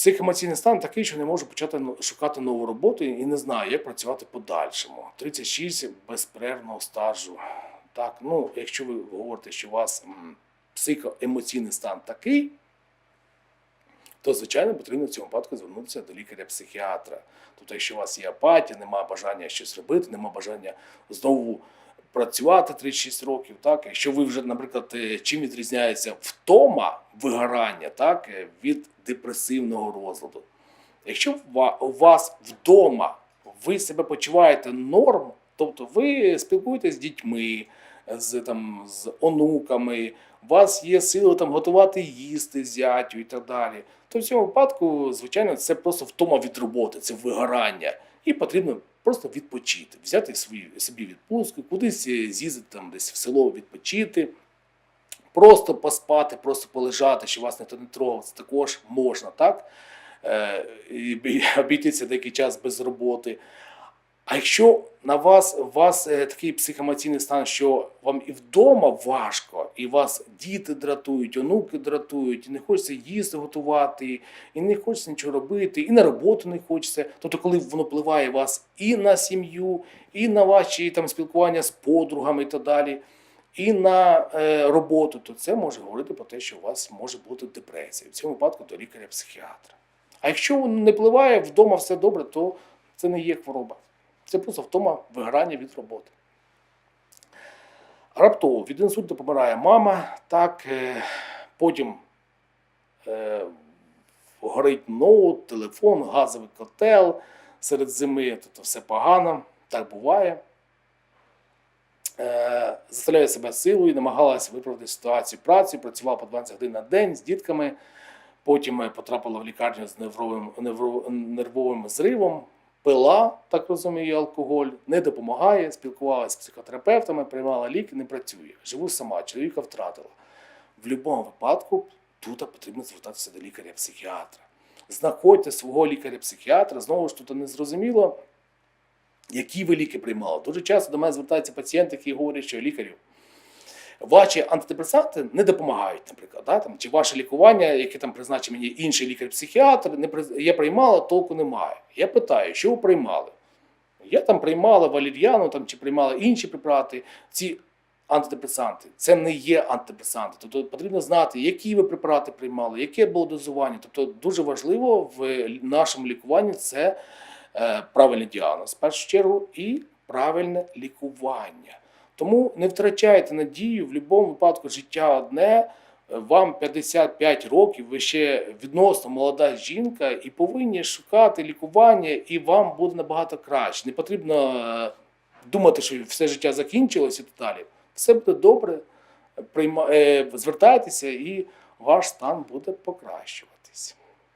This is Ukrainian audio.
Психоемоційний стан такий, що не можу почати ну- шукати нову роботу і не знаю, як працювати подальшому. 36 безперервного стажу. Так, ну, якщо ви говорите, що у вас психоемоційний стан такий, то звичайно потрібно в цьому випадку звернутися до лікаря-психіатра. Тобто, якщо у вас є апатія, немає бажання щось робити, немає бажання знову працювати 36 років, так якщо ви вже, наприклад, е, чим відрізняється втома вигорання, так е, від депресивного розладу. Якщо у вас вдома ви себе почуваєте норм, тобто ви спілкуєтесь з дітьми, з там з онуками, у вас є сили там готувати їсти зятю і так далі. То в цьому випадку, звичайно, це просто втома від роботи, це вигорання. І потрібно просто відпочити, взяти свої, собі відпустку, кудись е, з'їздити там десь в село відпочити, просто поспати, просто полежати, що вас ніхто не трогав, це також можна, так? Е, і обійтися деякий час без роботи. А якщо на вас, у вас е, такий психоемоційний стан, що вам і вдома важко, і вас діти дратують, онуки дратують, і не хочеться їсти готувати, і не хочеться нічого робити, і на роботу не хочеться. Тобто, коли воно впливає вас і на сім'ю, і на ваші там спілкування з подругами і так далі, і на е, роботу, то це може говорити про те, що у вас може бути депресія. В цьому випадку до лікаря-психіатра. А якщо воно не впливає, вдома все добре, то це не є хвороба. Це просто втома вигорання від роботи. Раптово від інсульту помирає мама, так, е, потім е, горить ноут, телефон, газовий котел серед зими, тобто все погано, так буває. Е, заставляє себе силою, намагалася виправити ситуацію працею, працювала по 20 годин на день з дітками, потім е, потрапила в лікарню з нервовим, нервовим зривом, пила, так розумію, алкоголь, не допомагає, спілкувалася з психотерапевтами, приймала ліки, не працює. Живу сама, чоловіка втратила. В будь-якому випадку тут потрібно звертатися до лікаря-психіатра. Знаходьте свого лікаря-психіатра, знову ж тут не зрозуміло, які ви ліки приймали. Дуже часто до мене звертаються пацієнти, які говорять, що лікарю. Ваші антидепресанти не допомагають, наприклад, да? там, чи ваше лікування, яке там призначив мені інший лікар-психіатр, не приз- я приймала, толку немає. Я питаю, що ви приймали? Я там приймала валір'яну там, чи приймала інші препарати. Ці антидепресанти це не є антидепресанти. Тобто потрібно знати, які ви препарати приймали, яке було дозування. Тобто дуже важливо в нашому лікуванні це е, правильний діагноз, в першу чергу, і правильне лікування. Тому не втрачайте надію, в будь-якому випадку життя одне. е, Вам 55 років, ви ще відносно молода жінка, і повинні шукати лікування, і вам буде набагато краще. Не потрібно е, думати, що все життя закінчилось і далі. Все буде добре, прийма... е, звертайтеся, і ваш стан буде покращуватися.